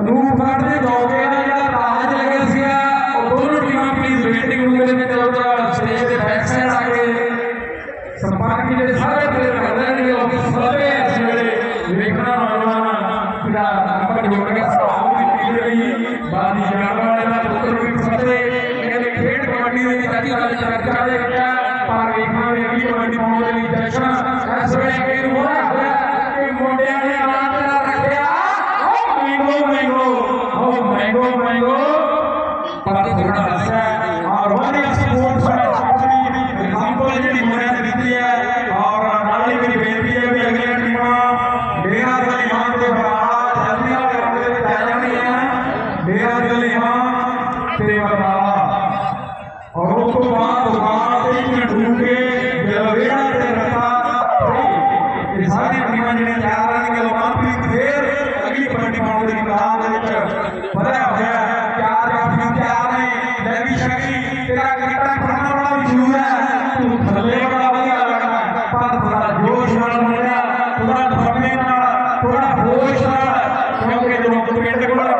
ਅਨੂਪ ਫੜ ਦੇ ਗਾਉਂਦੇ ਨੇ ਜਿਹੜਾ ਰਾਜ ਲੱਗਿਆ ਸੀਗਾ ਉਹ ਦੋਨੋਂ ਟੀਮਾਂ ਪਲੀਜ਼ ਵੇਟਿੰਗ ਰੂਮ ਦੇ ਵਿੱਚ ਉਹਦਾ ਸਟੇਜ ਦੇ ਬੈਕ ਸਾਈਡ ਆ ਕੇ ਸੰਪਰਕ ਜੀ ਦੇ ਸਾਰੇ ਪਲੇ ਲੱਗਦੇ ਨੇ ਲੋਕ ਸਭੇ ਇਸ ਵੇਲੇ ਵੇਖਣਾ ਨੌਜਵਾਨ ਜਿਹੜਾ ਆਪਾਂ ਜੋੜ ਕੇ ਸਾਹੂ ਦੀ ਪੀੜ ਲਈ ਬਾਦੀ ਜਨਾਬ ਵਾਲੇ ਦਾ ਪੁੱਤਰ ਵੀ ਫਤਿਹ ਇਹਨੇ ਖੇਡ ਕਬੱਡੀ ਦੇ ਵਿੱਚ ਅੱਜ ਕੱਲ੍ਹ ਚਰਚਾ ਦੇ تھوڑا ہوش تھوڑا کیونکہ جو پیٹ کو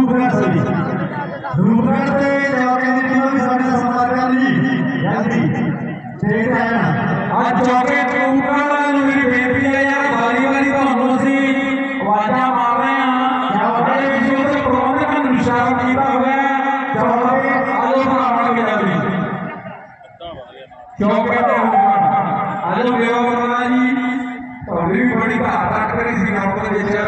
ਰੂਪਗੜ ਸੇ ਰੂਪਗੜ ਤੇ ਜਾ ਕੇ ਜਿਹੜੀ ਵੀ ਸਾਡੇ ਸਮਾਜ ਕਰਨ ਜੀ ਜਲਦੀ ਠੀਕ ਹੈ। ਅੱਜ ਚੌਕੇ ਰੂਪਗੜ ਨੂੰ ਮੇਰੀ ਬੇਨਤੀ ਹੈ ਯਾਰ, ਵਾਰੀ ਵਾਰੀ ਤੁਹਾਨੂੰ ਅਸੀਂ ਆਵਾਜ਼ਾਂ ਮਾਰ ਰਹੇ ਹਾਂ। ਸਾਡੇ ਵਿਸ਼ੇ ਤੇ ਪ੍ਰਬੰਧਕ ਨਿਸ਼ਾਨ ਕੀਤਾ ਹੋਇਆ ਚੌਕੇ ਆਲੋ ਬਣਾਉਣ ਕੇ ਜਲਦੀ ਚੌਕੇ ਤੇ ਰੂਪਗੜ ਆਲੋ ਬੇਵਾ ਬਣਾ ਜੀ, ਤੁਹਾਡੀ ਵੀ ਬੜੀ ਭਾਰ ਰੱਖ ਕਰੀ ਸੀ ਨਾਲ ਦੇ ਵਿੱਚ।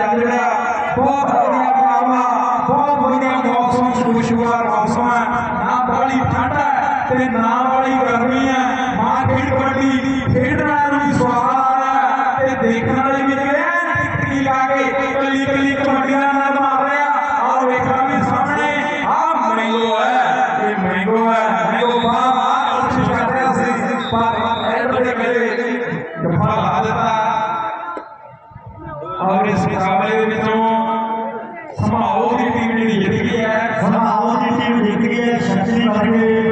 దగ్గరగా పోబోని అమ్మ పోబోని మౌసమ్ خوشگوار موسم ہے نہ بڑی ہے ਮੁਕਾਬਲੇ ਦੇ ਵਿੱਚੋਂ ਸਮਾਓ ਦੀ ਟੀਮ ਜਿਹੜੀ ਜਿੱਤ ਗਈ ਹੈ। ਸਮਾਓ ਦੀ ਟੀਮ ਜਿੱਤ ਗਈ ਹੈ। ਸੱਚੀ ਬਾਤ ਹੈ।